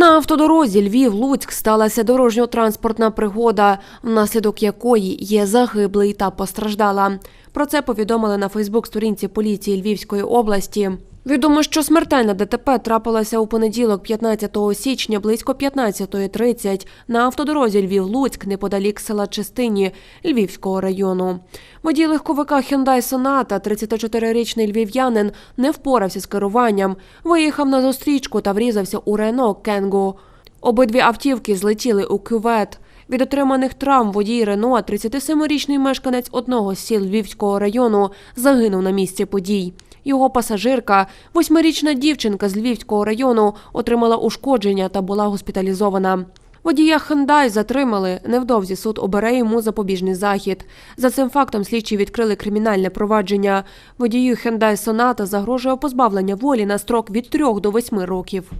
На автодорозі Львів-Луцьк сталася дорожньо-транспортна пригода, внаслідок якої є загиблий та постраждала. Про це повідомили на Фейсбук-сторінці поліції Львівської області. Відомо, що смертельна ДТП трапилася у понеділок, 15 січня, близько 15.30 на автодорозі Львів-Луцьк неподалік села Чистині Львівського району. Водій легковика Hyundai Sonata, 34-річний львів'янин, не впорався з керуванням, виїхав на зустрічку та врізався у Рено Кенгу. Обидві автівки злетіли у кювет. Від отриманих травм водій Рено, 37-річний мешканець одного з сіл Львівського району, загинув на місці подій. Його пасажирка, восьмирічна дівчинка з Львівського району, отримала ушкодження та була госпіталізована. Водія Хендай затримали. Невдовзі суд обере йому запобіжний захід. За цим фактом слідчі відкрили кримінальне провадження. Водію Хендай Соната загрожує позбавлення волі на строк від 3 до 8 років.